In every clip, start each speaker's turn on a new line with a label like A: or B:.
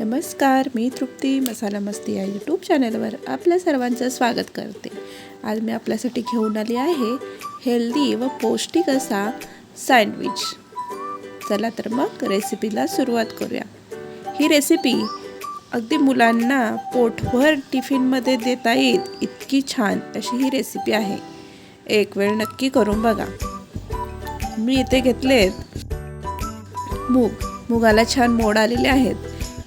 A: नमस्कार मी तृप्ती मसाला मस्ती या यूट्यूब चॅनलवर आपल्या सर्वांचं स्वागत करते. आज मी आपल्यासाठी घेऊन आली आहे हेल्दी व पौष्टिक असा सँडविच चला तर मग रेसिपीला सुरुवात करूया. ही रेसिपी अगदी मुलांना पोटभर टिफिनमध्ये देता येईल इतकी छान अशी ही रेसिपी आहे. एक वेळ नक्की करून बघा. मी इथे घेतलेत मूग. मुगाला छान मोड आलेले आहेत.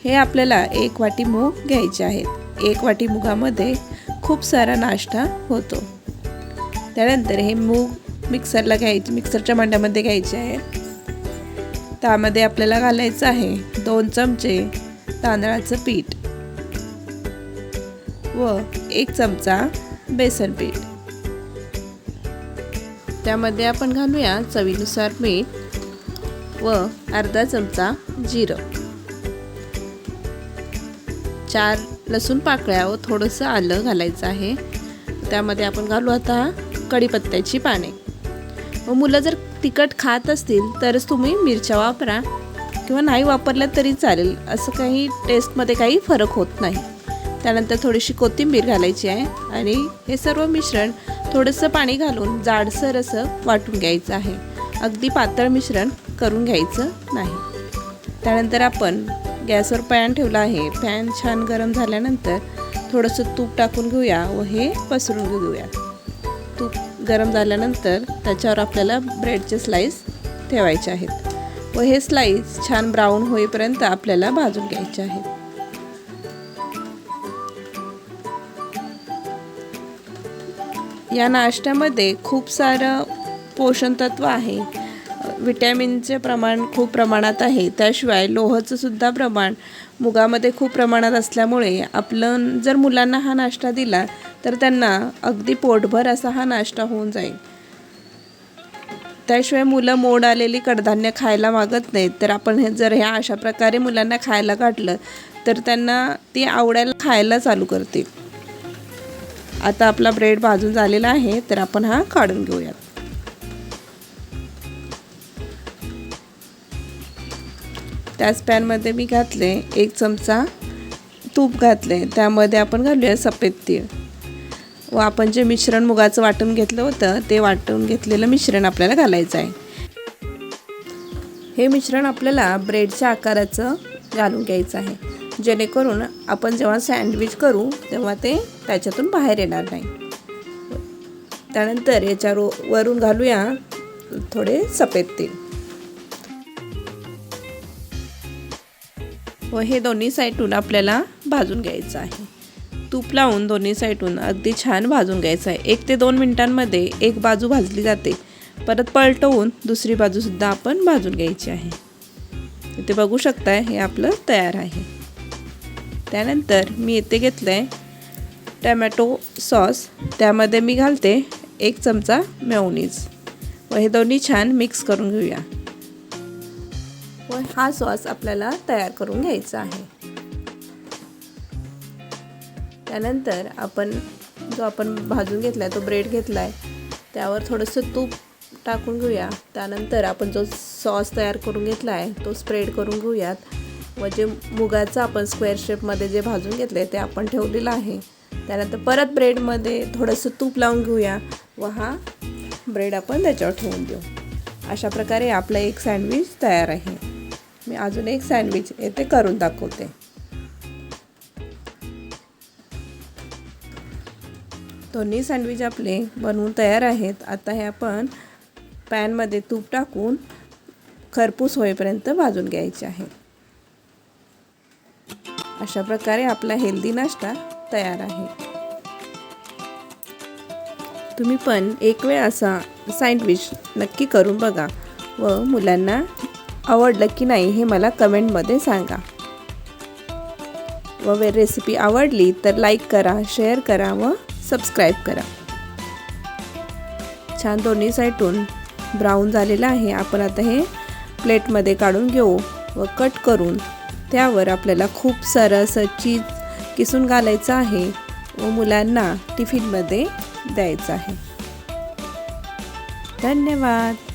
A: हे आपल्याला एक वाटी मूग घ्यायचे आहेत. एक वाटी मुगामध्ये खूप सारा नाश्ता होतो. त्यानंतर हे मूग मिक्सरला घ्यायचे मिक्सरच्या मांड्यामध्ये घ्यायचे आहे. त्यामध्ये आपल्याला घालायचं आहे दोन चमचे तांदळाचं पीठ व एक चमचा बेसन पीठ. त्यामध्ये आपण घालूया चवीनुसार मीठ व अर्धा चमचा जिरं. चार लसूण पाकळ्या व थोडंसं आलं घालायचं आहे. त्यामध्ये आपण घालू आता कढीपत्त्याची पाने. व मुलं जर तिखट खात असतील तरच तुम्ही मिरच्या वापरा. किंवा नाही वापरल्या तरी चालेल. असं काही टेस्टमध्ये काही फरक होत नाही. त्यानंतर थोडीशी कोथिंबीर घालायची आहे आणि हे सर्व मिश्रण थोडंसं पाणी घालून जाडसर असं वाटून घ्यायचं आहे. अगदी पातळ मिश्रण करून घ्यायचं नाही. त्यानंतर आपण गॅसवर पॅन ठेवला आहे. पॅन छान गरम झाल्यानंतर थोडंसं तूप टाकून घेऊया व हे पसरून घेऊया. तूप गरम झाल्यानंतर त्याच्यावर आपल्याला ब्रेडचे स्लाईस ठेवायचे आहेत. व हे स्लाईस छान ब्राऊन होईपर्यंत आपल्याला भाजून घ्यायचे आहेत. या नाश्त्यामध्ये खूप सारं पोषण तत्व आहे. विटॅमिनचे प्रमाण खूप प्रमाणात आहे. त्याशिवाय लोहचं सुद्धा प्रमाण मुगामध्ये खूप प्रमाणात असल्यामुळे आपलं जर मुलांना हा नाश्ता दिला तर त्यांना अगदी पोटभर असा हा नाश्ता होऊन जाईल. त्याशिवाय मुलं मोड आलेली कडधान्य खायला मागत नाहीत. तर आपण हे जर ह्या अशा प्रकारे मुलांना खायला काढलं तर त्यांना ती आवडायला खायला चालू करते आता आपला ब्रेड भाजून झालेला आहे तर आपण हा काढून घेऊयात. त्याच पॅनमध्ये मी घातले एक चमचा तूप घातले. त्यामध्ये आपण घालूया सफेद तीळ. व आपण जे मिश्रण मुगाचं वाटून घेतलं होतं ते वाटून घेतलेलं मिश्रण आपल्याला घालायचं आहे. हे मिश्रण आपल्याला ब्रेडच्या आकाराचं घालून घ्यायचं आहे. जेणेकरून आपण जेव्हा सँडविच करू तेव्हा ते त्याच्यातून बाहेर येणार नाही. त्यानंतर याच्यावर वरून घालूया थोडे सफेद तेल व हे दोन्ही साईडून आपल्याला भाजून घ्यायचं आहे. तूप लावून दोन्ही साईडून अगदी छान भाजून घ्यायचं आहे. एक ते दोन मिनटांमध्ये एक बाजू भाजली जाते. परत पलटवून दुसरी बाजूसुद्धा आपण भाजून घ्यायची आहे. इथे बघू शकताय हे आपलं तयार आहे. त्यानंतर मी इथे घेतलं आहे टमॅटो सॉस. त्यामध्ये मी घालते एक चमचा मेवनीज व हे दोन्ही छान मिक्स करून घेऊया. व हा सॉस आपल्याला तयार करून घ्यायचा आहे. त्यानंतर आपण जो आपण भाजून घेतला आहे तो ब्रेड घेतला आहे त्यावर थोडंसं तूप टाकून घेऊया. त्यानंतर आपण जो सॉस तयार करून घेतला आहे तो स्प्रेड करून घेऊयात. व जे मुगाचं आपण स्क्वेअर शेपमध्ये जे भाजून घेतलं आहे ते आपण ठेवलेलं आहे. त्यानंतर परत ब्रेडमध्ये थोडंसं तूप लावून घेऊया व हा ब्रेड आपण त्याच्यावर ठेवून देऊ. अशा प्रकारे आपलं एक सँडविच तयार आहे. मी अजून एक सँडविच येथे करून दाखवते. दोन्ही सँडविच आपले बनवून तयार आहेत. आता हे आपण पॅनमध्ये तूप टाकून खरपूस होईपर्यंत भाजून घ्यायचे आहे. अशा प्रकारे आपला हेल्दी नाश्ता तयार आहे. तुम्ही पण एक वेळ असा सँडविच नक्की करून बघा व मुलांना आवडलं की नाही हे मला कमेंटमध्ये सांगा. व रेसिपी आवडली तर लाईक करा शेअर करा व सबस्क्राईब करा. छान दोन्ही साईडून ब्राऊन झालेलं आहे. आपण आता हे प्लेटमध्ये काढून घेऊ व कट करून त्यावर आपल्याला खूप सारं असं चीज किसून घालायचं आहे व मुलांना टिफिनमध्ये द्यायचं आहे. धन्यवाद.